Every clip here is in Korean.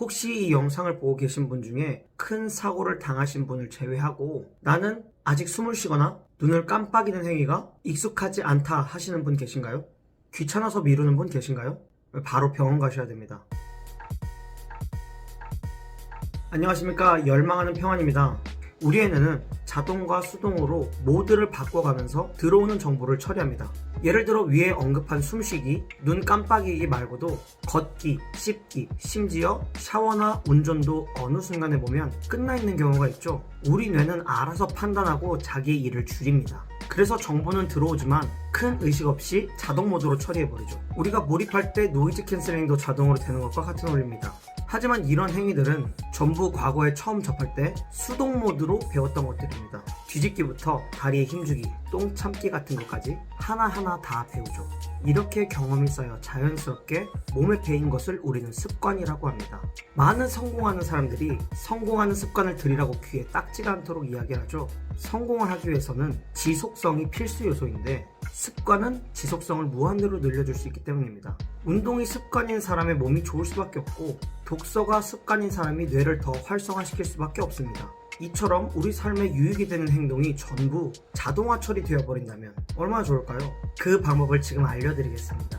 혹시 이 영상을 보고 계신 분 중에 큰 사고를 당하신 분을 제외하고 나는 아직 숨을 쉬거나 눈을 깜빡이는 행위가 익숙하지 않다 하시는 분 계신가요? 귀찮아서 미루는 분 계신가요? 바로 병원 가셔야 됩니다. 안녕하십니까 열망하는 평안입니다. 우리 애는 자동과 수동으로 모드를 바꿔가면서 들어오는 정보를 처리합니다. 예를 들어 위에 언급한 숨쉬기, 눈 깜빡이기 말고도 걷기, 씹기, 심지어 샤워나 운전도 어느 순간에 보면 끝나 있는 경우가 있죠. 우리 뇌는 알아서 판단하고 자기의 일을 줄입니다. 그래서 정보는 들어오지만 큰 의식 없이 자동 모드로 처리해버리죠. 우리가 몰입할 때 노이즈 캔슬링도 자동으로 되는 것과 같은 원리입니다. 하지만 이런 행위들은 전부 과거에 처음 접할 때 수동 모드로 배웠던 것들입니다. 뒤집기부터 다리에 힘주기, 똥 참기 같은 것까지 하나하나 다 배우죠. 이렇게 경험이 쌓여 자연스럽게 몸에 배인 것을 우리는 습관이라고 합니다. 많은 성공하는 사람들이 성공하는 습관을 들이라고 귀에 딱지가 않도록 이야기하죠. 성공을 하기 위해서는 지속성이 필수 요소인데 습관은 지속성을 무한대로 늘려줄 수 있기 때문입니다. 운동이 습관인 사람의 몸이 좋을 수밖에 없고 독서가 습관인 사람이 뇌를 더 활성화시킬 수밖에 없습니다. 이처럼 우리 삶에 유익이 되는 행동이 전부 자동화 처리되어 버린다면 얼마나 좋을까요? 그 방법을 지금 알려드리겠습니다.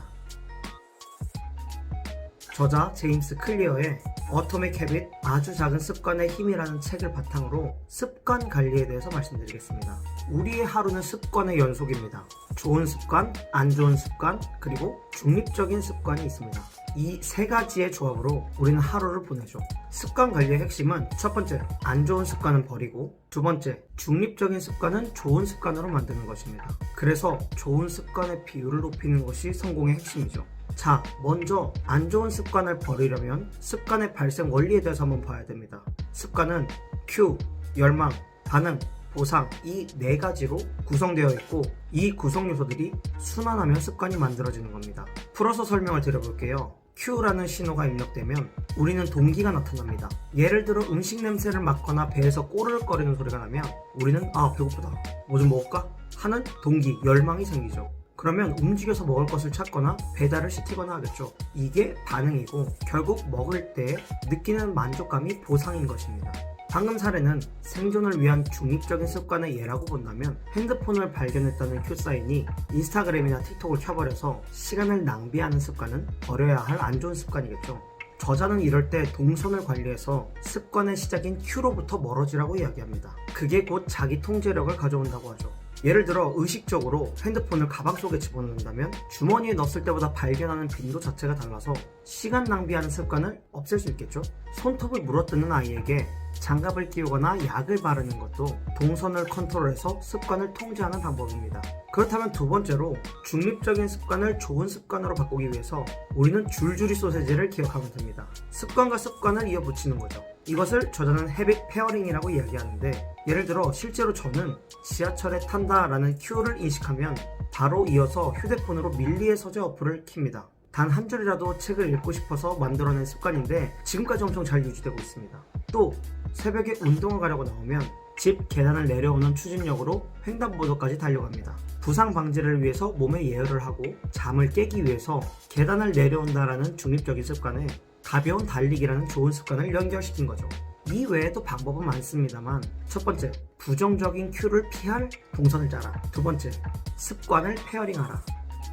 저자 제임스 클리어의 어토믹 헤빗 아주 작은 습관의 힘이라는 책을 바탕으로 습관 관리에 대해서 말씀드리겠습니다. 우리의 하루는 습관의 연속입니다. 좋은 습관, 안 좋은 습관, 그리고 중립적인 습관이 있습니다. 이 세 가지의 조합으로 우리는 하루를 보내죠. 습관 관리의 핵심은 첫 번째, 안 좋은 습관은 버리고 두 번째, 중립적인 습관은 좋은 습관으로 만드는 것입니다. 그래서 좋은 습관의 비율을 높이는 것이 성공의 핵심이죠. 자, 먼저 안 좋은 습관을 버리려면 습관의 발생 원리에 대해서 한번 봐야 됩니다. 습관은 큐, 열망, 반응, 보상 이 네 가지로 구성되어 있고 이 구성 요소들이 순환하면 습관이 만들어지는 겁니다. 풀어서 설명을 드려볼게요. Q라는 신호가 입력되면 우리는 동기가 나타납니다. 예를 들어 음식 냄새를 맡거나 배에서 꼬르륵거리는 소리가 나면 우리는 아 배고프다 뭐 좀 먹을까 하는 동기 열망이 생기죠. 그러면 움직여서 먹을 것을 찾거나 배달을 시키거나 하겠죠. 이게 반응이고 결국 먹을 때 느끼는 만족감이 보상인 것입니다. 방금 사례는 생존을 위한 중립적인 습관의 예라고 본다면 핸드폰을 발견했다는 큐사인이 인스타그램이나 틱톡을 켜버려서 시간을 낭비하는 습관은 버려야 할 안 좋은 습관이겠죠. 저자는 이럴 때 동선을 관리해서 습관의 시작인 Q로부터 멀어지라고 이야기합니다. 그게 곧 자기 통제력을 가져온다고 하죠. 예를 들어 의식적으로 핸드폰을 가방 속에 집어넣는다면 주머니에 넣었을 때보다 발견하는 빈도 자체가 달라서 시간 낭비하는 습관을 없앨 수 있겠죠. 손톱을 물어뜯는 아이에게 장갑을 끼우거나 약을 바르는 것도 동선을 컨트롤해서 습관을 통제하는 방법입니다. 그렇다면 두 번째로 중립적인 습관을 좋은 습관으로 바꾸기 위해서 우리는 줄줄이 소세지를 기억하면 됩니다. 습관과 습관을 이어붙이는 거죠. 이것을 저자는 헤빗 페어링이라고 이야기하는데 예를 들어 실제로 저는 지하철에 탄다라는 큐를 인식하면 바로 이어서 휴대폰으로 밀리의 서재 어플을 킵니다. 단 한 줄이라도 책을 읽고 싶어서 만들어낸 습관인데 지금까지 엄청 잘 유지되고 있습니다. 또 새벽에 운동을 가려고 나오면 집 계단을 내려오는 추진력으로 횡단보도까지 달려갑니다. 부상 방지를 위해서 몸에 예열을 하고 잠을 깨기 위해서 계단을 내려온다라는 중립적인 습관에 가벼운 달리기라는 좋은 습관을 연결시킨 거죠. 이 외에도 방법은 많습니다만 첫 번째 부정적인 큐를 피할 동선을 짜라. 두 번째 습관을 페어링하라.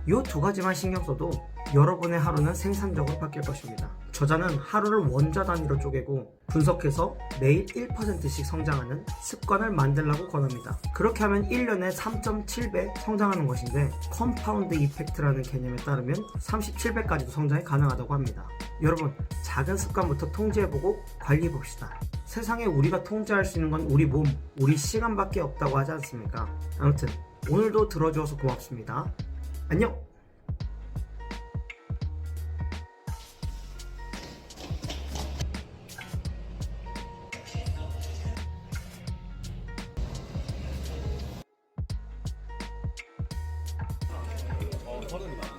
이 두 가지만 신경 써도 여러분의 하루는 생산적으로 바뀔 것입니다. 저자는 하루를 원자 단위로 쪼개고 분석해서 매일 1%씩 성장하는 습관을 만들라고 권합니다. 그렇게 하면 1년에 3.7배 성장하는 것인데 컴파운드 이펙트라는 개념에 따르면 37배까지도 성장이 가능하다고 합니다. 여러분, 작은 습관부터 통제해보고 관리해봅시다. 세상에 우리가 통제할 수 있는 건 우리 몸, 우리 시간밖에 없다고 하지 않습니까? 아무튼 오늘도 들어주어서 고맙습니다. 안녕! 어, 서른이다.